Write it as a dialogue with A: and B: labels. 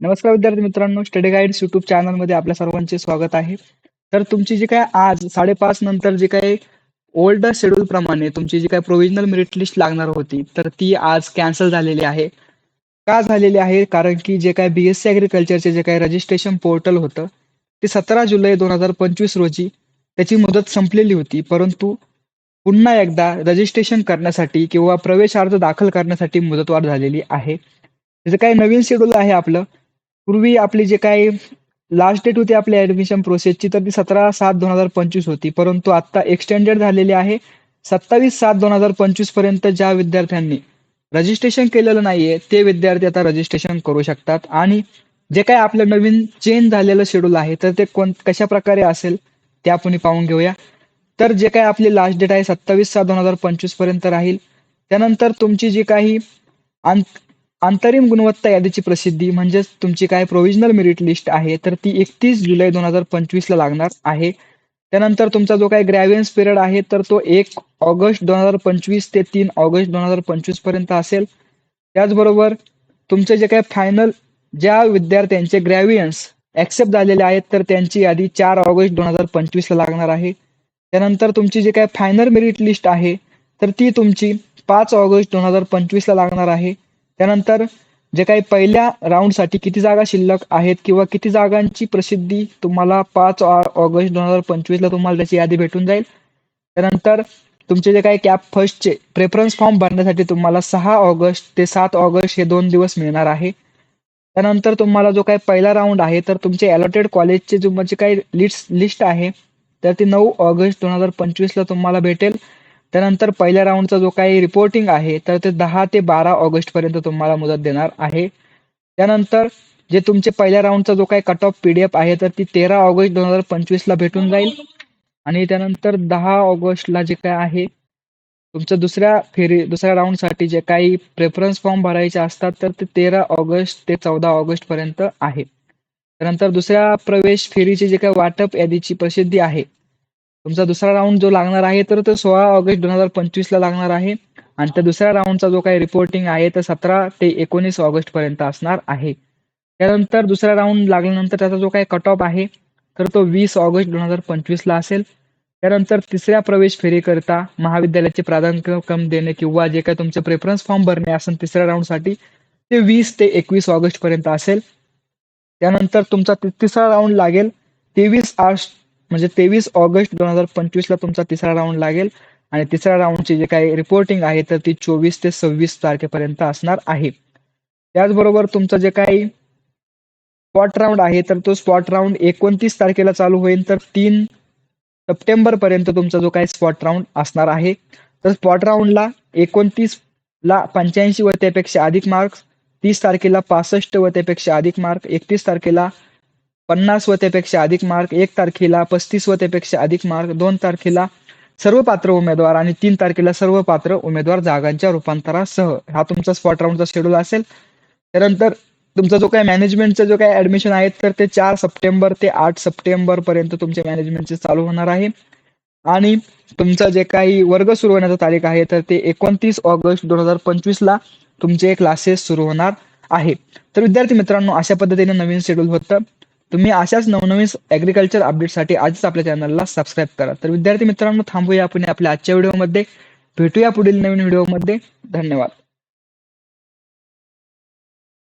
A: नमस्कार विद्यार्थी मित्रांनो स्टडी गाईड्स युट्यूब चॅनलमध्ये आपल्या सर्वांचे स्वागत आहे. तर तुमची जी काय आज साडेपाच नंतर जी काही ओल्ड शेड्यूल प्रमाणे तुमची जी काही प्रोव्हिजनल मेरिट लिस्ट लागणार होती तर ती आज कॅन्सल झालेली आहे. का झालेली आहे? कारण की जे काय बी एस सी ॲग्रिकल्चरचे जे काही रजिस्ट्रेशन पोर्टल होतं ते सतरा जुलै दोन हजार पंचवीस रोजी त्याची मुदत संपलेली होती. परंतु पुन्हा एकदा रजिस्ट्रेशन करण्यासाठी किंवा प्रवेश अर्ज दाखल करण्यासाठी मुदतवाढ झालेली आहे. जे काही नवीन शेड्यूल आहे आपलं पूर्वी आपली जे काही लास्ट डेट होती आपल्या ऍडमिशन प्रोसेसची तर ती सतरा सात दोन हजार पंचवीस होती. परंतु आता एक्सटेंडेड झालेली आहे. सत्तावीस सात दोन हजार पंचवीसपर्यंत ज्या विद्यार्थ्यांनी रजिस्ट्रेशन केलेलं नाहीये ते विद्यार्थी आता रजिस्ट्रेशन करू शकतात. आणि जे काही आपलं नवीन चेंज झालेलं शेड्यूल आहे तर ते कोण कशा प्रकारे असेल ते आपण पाहून घेऊया. तर जे काही आपली लास्ट डेट आहे सत्तावीस सात दोन हजार पंचवीसपर्यंत राहील. त्यानंतर तुमची जी काही अंतरिम गुणवत्ता यादीची प्रसिद्धी म्हणजेच तुमची काय प्रोव्हिजनल मेरिट लिस्ट आहे तर ती एकतीस जुलै दोन हजार पंचवीसला लागणार आहे. त्यानंतर तुमचा जो काही ग्रॅव्हियन्स पिरियड आहे तर तो एक ऑगस्ट दोन हजार पंचवीस ते तीन ऑगस्ट दोन हजार पंचवीसपर्यंत असेल. त्याचबरोबर तुमचे जे काही फायनल ज्या विद्यार्थ्यांचे ग्रॅव्हियन्स ऍक्सेप्ट झालेले आहेत तर त्यांची यादी चार ऑगस्ट दोन हजार पंचवीसला लागणार आहे. त्यानंतर तुमची जी काही फायनल मेरिट लिस्ट आहे तर ती तुमची पाच ऑगस्ट दोन हजार पंचवीसला लागणार आहे. त्यानंतर जे काही पहिल्या राऊंडसाठी किती जागा शिल्लक आहेत किंवा किती जागांची प्रसिद्धी तुम्हाला पाच ऑगस्ट दोन हजार पंचवीसला तुम्हाला त्याची यादी भेटून जाईल. त्यानंतर तुमचे जे काही कॅप फर्स्टचे प्रेफरन्स फॉर्म भरण्यासाठी तुम्हाला सहा ऑगस्ट ते सात ऑगस्ट हे दोन दिवस मिळणार आहे. त्यानंतर तुम्हाला जो काही पहिला राऊंड आहे तर तुमचे अलॉटेड कॉलेजचे जो म्हणजे काही लिस्ट लिस्ट आहे तर ती नऊ ऑगस्ट दोन हजार पंचवीसला तुम्हाला भेटेल. त्यानंतर पहिल्या राऊंडचा जो काही रिपोर्टिंग आहे तर ते दहा ते बारा ऑगस्ट पर्यंत तुम्हाला मुदत देणार आहे. त्यानंतर जे तुमचे पहिल्या राऊंडचा जो काही कट ऑफ पीडीएफ आहे तर ती तेरा ऑगस्ट दोन हजार पंचवीसला भेटून जाईल. आणि त्यानंतर दहा ऑगस्टला जे काय आहे तुमचं दुसऱ्या फेरी दुसऱ्या राऊंडसाठी जे काही प्रेफरन्स फॉर्म भरायचे असतात तर ते तेरा ऑगस्ट ते चौदा ऑगस्ट पर्यंत आहे. त्यानंतर दुसऱ्या प्रवेश फेरीची जे काही वाटप यादीची प्रसिद्धी आहे तुमचा दुसरा राऊंड जो लागणार आहे तर तो सोळा ऑगस्ट दोन हजार पंचवीसला लागणार आहे. आणि त्या दुसऱ्या राऊंडचा जो काही रिपोर्टिंग आहे तर सतरा ते एकोणीस ऑगस्ट पर्यंत असणार आहे. त्यानंतर दुसरा राऊंड लागल्यानंतर त्याचा जो काही कट ऑफ आहे तर तो वीस ऑगस्ट दोन हजार पंचवीसला असेल. त्यानंतर तिसऱ्या प्रवेश फेरीकरिता महाविद्यालयाचे प्राधान्यक्रम देणे किंवा जे काही तुमचे प्रेफरन्स फॉर्म भरणे असेल तिसऱ्या राऊंडसाठी ते वीस ते एकवीस ऑगस्ट पर्यंत असेल. त्यानंतर तुमचा तिसरा राऊंड लागेल तेवीस आठ म्हणजे तेवीस ऑगस्ट दोन हजार पंचवीसला तुमचा तिसरा राऊंड लागेल. आणि तिसऱ्या राऊंडची जे काही रिपोर्टिंग आहे तर ती चोवीस ते सव्वीस तारखेपर्यंत असणार आहे. त्याचबरोबर तुमचं जे काही स्पॉट राऊंड आहे तर तो स्पॉट राऊंड एकोणतीस तारखेला चालू होईल तर तीन सप्टेंबर पर्यंत तुमचा जो काही स्पॉट राऊंड असणार आहे. तर स्पॉट राऊंडला एकोणतीस ला पंच्याऐंशी व त्यापेक्षा अधिक मार्क्स तीस तारखेला पासष्ट व त्यापेक्षा अधिक मार्क एकतीस तारखेला पन्नास वतेपेक्षा त्यापेक्षा अधिक मार्क एक तारखेला पस्तीस व त्यापेक्षा अधिक मार्क दोन तारखेला सर्व पात्र उमेदवार आणि तीन तारखेला सर्व पात्र उमेदवार जागांच्या रूपांतरासह. हा तुमचा स्पॉट राऊंडचा शेड्यूल असेल. त्यानंतर तुमचा जो काय मॅनेजमेंटचा जो काही ऍडमिशन आहे तर ते चार सप्टेंबर ते आठ सप्टेंबर पर्यंत तुमचे मॅनेजमेंटचे चालू होणार आहे. आणि तुमचं जे काही वर्ग सुरू होण्याचा तारीख आहे तर ते एकोणतीस ऑगस्ट दोन हजार पंचवीस ला तुमचे क्लासेस सुरू होणार आहे. तर विद्यार्थी मित्रांनो अशा पद्धतीने नवीन शेड्यूल होतं. तुम्ही अशाच नवनवीन ॲग्रिकल्चर अपडेटसाठी आजच आपल्या चॅनलला सबस्क्राईब करा. तर विद्यार्थी मित्रांनो थांबूया आपण आपल्या आजच्या व्हिडिओमध्ये भेटूया पुढील नवीन व्हिडिओमध्ये धन्यवाद.